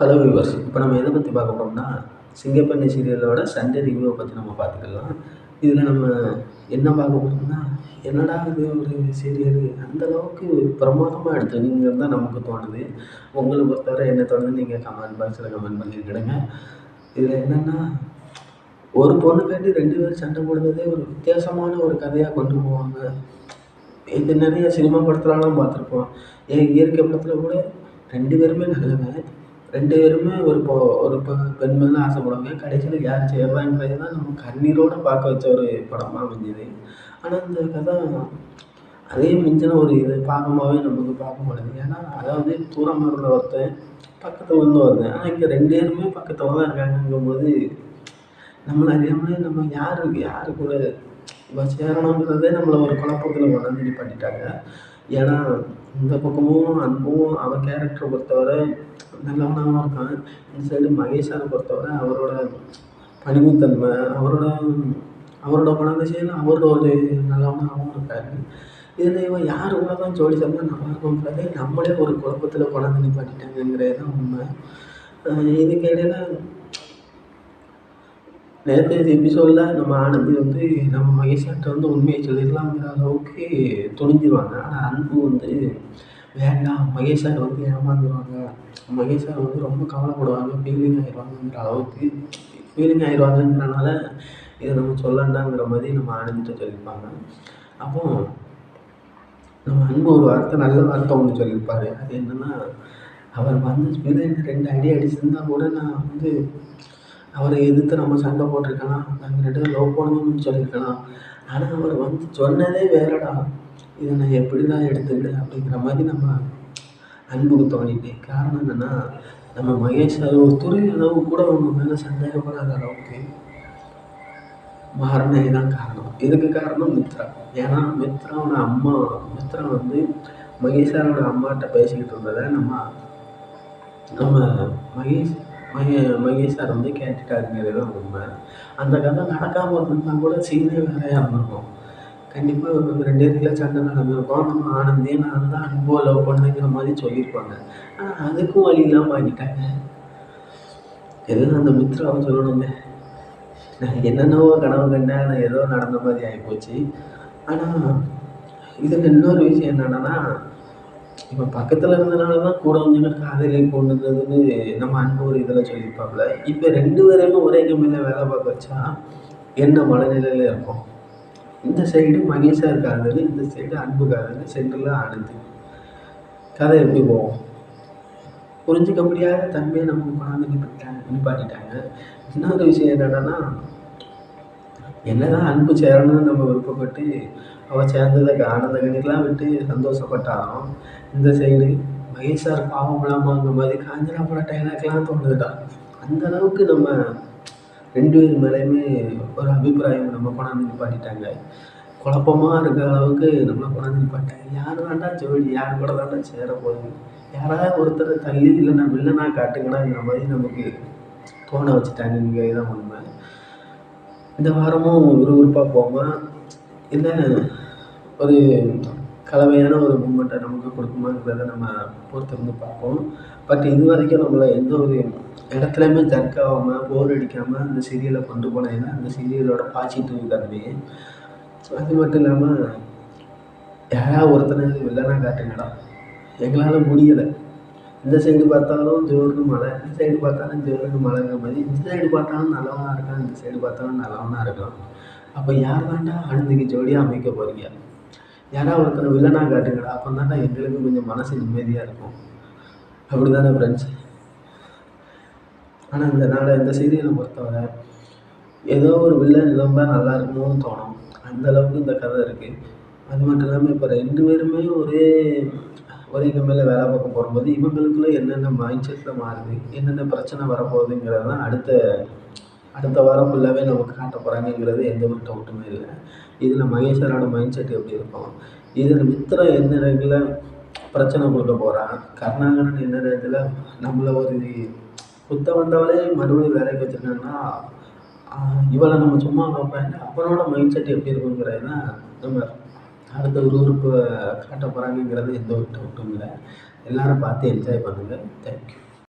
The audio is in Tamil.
ஹலோ வியூவர்ஸ் இப்போ நம்ம எதை பற்றி பார்க்க போகிறோம்னா சிங்கப்பண்ணி சீரியலோட சண்டே ரிவ்யூவை பற்றி நம்ம பார்த்துக்கலாம். இதில் நம்ம என்ன பார்க்க போகிறோம்னா என்னடா இது ஒரு சீரியல் அந்த அளவுக்கு பிரமாதமாக எடுத்துருக்கீங்கன்னு தான் நமக்கு தோணுது. உங்களை பொறுத்தவரை என்ன தோணுது நீங்கள் கமெண்ட் பாக்ஸில் கமெண்ட் பண்ணிக்கிடுங்க இதில் என்னென்னா ஒரு பொண்ணுக்காண்டி ரெண்டு பேர் சண்டை போடுறதே ஒரு வித்தியாசமான ஒரு கதையாக கொண்டு போவாங்க. இது நிறைய சினிமா படத்துலலாம் பார்த்துருப்போம். ஏன் இயற்கை படத்தில் கூட ரெண்டு பேருமே நல்லவன் ரெண்டு பேருமே ஒரு பொ ஒரு பெ பெண் தான் ஆசைப்படுவாங்க. கடைசியில் யார் சேர்றாங்கிறது தான் நம்ம கண்ணீரோடு பார்க்க வச்ச ஒரு படமாக அமைஞ்சுது. ஆனால் இந்த கதை அதே மிஞ்சின ஒரு இது பாகமாகவே நமக்கு பார்க்க முடியுது. ஏன்னா அதாவது தூரமாக இருந்த ஒருத்தன் பக்கத்தில் இருந்து வருது ஆனால் இங்கே ரெண்டு பேருமே பக்கத்தில் தான் இருக்காங்கங்கும்போது நம்மளை அறியாமலே நம்ம யாருக்கு யாரு கூட இப்போ சேரணுங்கிறதே நம்மளை ஒரு குழப்பத்தில் கொண்டாந்து நிப்பாட்டிட்டாங்க. ஏன்னா இந்த பக்கமும் அன்பும் அவன் கேரக்டரை பொறுத்தவரை நல்லவனாகவும் இருக்கான். இந்த சைடு மகேஷ் சாரை பொறுத்தவரை அவரோட பணிவுத்தன்மை அவரோட அவரோட குணாதிசயம் அவரோட ஒரு நல்லவனாகவும் இருக்கார். இதில் இவன் யார் கூட தான் ஜோடி சேர்ந்தா நல்லா நம்மளே ஒரு குழப்பத்தில் குழந்தை நிப்பாட்டிட்டாங்கங்கிறது தான் உண்மை இதுக்கு இடையில நேற்று எபிசோடில் நம்ம ஆனந்தி வந்து நம்ம மகேஷன்ட்ட வந்து உண்மையை சொல்லிடலாங்கிற அளவுக்கு துணிஞ்சிருவாங்க. ஆனால் அன்பு வந்து வேண்டாம் மகேஷ் சார் வந்து ஏமாந்துருவாங்க. மகேஷ் சார் வந்து ரொம்ப கவலைப்படுவாங்க ஃபீலிங் ஆயிடுவாங்கங்கிற அளவுக்கு ஃபீலிங் ஆயிடுவாங்கங்கிறனால இதை நம்ம சொல்லண்டாங்கிற மாதிரி நம்ம ஆனந்திட்ட சொல்லியிருப்பாங்க. அப்போ நம்ம அன்பு ஒரு வார்த்தை நல்ல வார்த்தை ஒன்று சொல்லியிருப்பாரு. அது என்னென்னா அவர் வந்து ஸ்பீடு ரெண்டு அடி அடிச்சிருந்தா கூட நான் வந்து அவரை எதிர்த்து நம்ம சண்டை போட்டிருக்கலாம் நாங்கள் ரெண்டு பேரும் லவ் பண்ணணும்னு சொல்லியிருக்கலாம். ஆனால் அவர் வந்து சொன்னதே வேறடா. இதை நான் எப்படிடா எடுத்துக்கிட்டேன் அப்படிங்கிற மாதிரி நம்ம அன்புக்கு தோணிட்டு. காரணம் என்னென்னா நம்ம மகேஷ் அது ஒரு துறை அளவு கூட அவங்க மேலே சந்தேகப்படாத அளவுக்கு மாறினே தான் காரணம். இதுக்கு காரணம் மித்ரா. ஏன்னா மித்ராவோட அம்மா மித்ரா வந்து மகேஷாரோட அம்மாட்ட பேசிக்கிட்டு இருந்ததை நம்ம நம்ம மகேஷ் மகே மகேஷ் சார் வந்து கேட்டுட்டாருங்கிறது தான் உண்மை அந்த கதை நடக்காமல் இருந்திருந்தா கூட சீனே வேறையாக இருந்திருக்கும். கண்டிப்பாக ஒரு ரெண்டு பேருக்குள்ள சண்டை நடந்திருக்கும். நம்ம ஆனந்தே நான் தான் அன்போ லவ் பண்ணுங்கிற மாதிரி சொல்லியிருப்பாங்க. ஆனால் அதுக்கும் வழி இல்லாமல் ஆகிட்டாங்க எதுவும் அந்த மித்ராவை சொல்லணுங்க நான் என்னென்னவோ கனவு கண்டேன் ஆனால் ஏதோ நடந்த மாதிரி ஆகிப்போச்சு ஆனால் இதுக்கு இன்னொரு விஷயம் என்னென்னா இப்போ பக்கத்தில் இருந்தனால தான் கூட கொஞ்சம் காதலி கொண்டுதுன்னு நம்ம அன்பு ஒரு இதில் சொல்லியிருப்பாப்புல. இப்போ ரெண்டு பேரையுமே ஒரே கம்பெனியில் வேலை பார்க்க வச்சா என்ன மனநிலையில் இருக்கும்? இந்த சைடு மகேஷா காதல் இந்த சைடு அன்பு காதல் சென்டரில் ஆனது கதை எப்படி போகும்? புரிஞ்சுக்க முடியாத தன்மையை நமக்கு கொண்டாந்து நிப்பாட்டாங்க நிப்பாட்டிட்டாங்க. இன்னொரு விஷயம் என்னென்னா என்னதான் அன்பு சேரணும்னு நம்ம விருப்பப்பட்டு அவள் சேர்ந்ததை ஆனந்த கணிக்கெலாம் விட்டு சந்தோஷப்பட்டாலும் இந்த சைடு மகேஷார் சார் பாவம் மாதிரி காஞ்சனா பட டைலாக்லாம் தோணுதுடா. அந்த அளவுக்கு நம்ம ரெண்டு பேர் மேலேயுமே ஒரு அபிப்பிராயம் நம்ம கொண்டாந்து நிப்பாட்டிட்டாங்க. குழப்பமாக இருக்கிற அளவுக்கு நம்மளை கொண்டாந்து நிப்பாட்டாங்க யார் வேண்டாம் ஜோடி யார் கூட தாண்டா சேர போகுது? யாராவது ஒருத்தரை தள்ளி இல்லைன்னா வில்லனா காட்டுங்கடாங்கிற மாதிரி நமக்கு தோண வச்சுட்டாங்க இங்கே இதான் உண்மை இந்த வாரமும் விறுவிறுப்பாக போகாமல் இல்லை ஒரு கலவையான ஒரு மூமெண்ட்டை நமக்கு கொடுக்குமாங்கிறத நம்ம பொறுத்திருந்து பார்ப்போம். பட் இது வரைக்கும் நம்மளை எந்த ஒரு இடத்துலையுமே ஜர்க்காகாமல் போர் அடிக்காமல் அந்த சீரியலை கொண்டு போனதுன்னா அந்த சீரியலோட பாசிட்டிவ் தன்மை அது மட்டும் இல்லாமல் யாராவது ஒருத்தனை வில்லனாக காட்டுங்கடா. எங்களால் முடியலை. இந்த சைடு பார்த்தாலும் ஜோர்னு மழை இந்த சைடு பார்த்தாலும் ஜோர்னு மழைங்கிற மாதிரி இந்த சைடு பார்த்தாலும் நல்லவனாக இருக்கான் இந்த சைடு பார்த்தாலும் நல்லவனாக இருக்கான். அப்போ யார் தாண்டா ஆனந்திக்கு ஜோடியாக அமைக்க போகிறீங்க யாராவது ஒருத்தனை வில்லனாக காட்டுங்கடா அப்போ தாண்டா எங்களுக்கு கொஞ்சம் மனசு நிம்மதியாக இருக்கும். அப்படி தானே ஃப்ரெண்ட்ஸ் ஆனால் இந்த நாளை இந்த சீரியலை பொறுத்தவரை ஏதோ ஒரு வில்லன் இருந்தால் நல்லா இருக்குமோன்னு தோணும். அந்தளவுக்கு இந்த கதை இருக்குது அது மட்டும் இல்லாமல் இப்போ ரெண்டு பேருமே ஒரே ஒரே மேலே வேலை பார்க்க போகும்போது இவங்களுக்குள்ள என்னென்ன மைண்ட் செட்டில் மாறுது என்னென்ன பிரச்சனை வரப்போகுதுங்கிறது தான் அடுத்த அடுத்த வாரம் ஃபுல்லாகவே நமக்கு காட்ட போகிறாங்கங்கிறது எந்த ஒரு டவுட்டுமே இல்லை. இதில் மகேஸ்வரோட மைண்ட் செட் எப்படி இருக்கும்? இதில் மித்திரம் என்ன நேரத்தில் பிரச்சனை கொடுக்க போகிறான் கருணாகரன் என்ன நேரத்தில் நம்மளை ஒரு குத்த வந்தவளே மறுபடியும் வேலைக்கு வச்சுருக்காங்கன்னா இவளை நம்ம சும்மா பார்ப்பேன் அவனோட மைண்ட் செட் எப்படி இருக்குங்கிறது தான் நம்ம அடுத்த விறுவிறுப்பை காட்ட போகிறாங்கங்கிறது எந்த ஒரு டவுட்டும் இல்லை. எல்லோரும் பார்த்து என்ஜாய் பண்ணுங்கள் தேங்க்யூ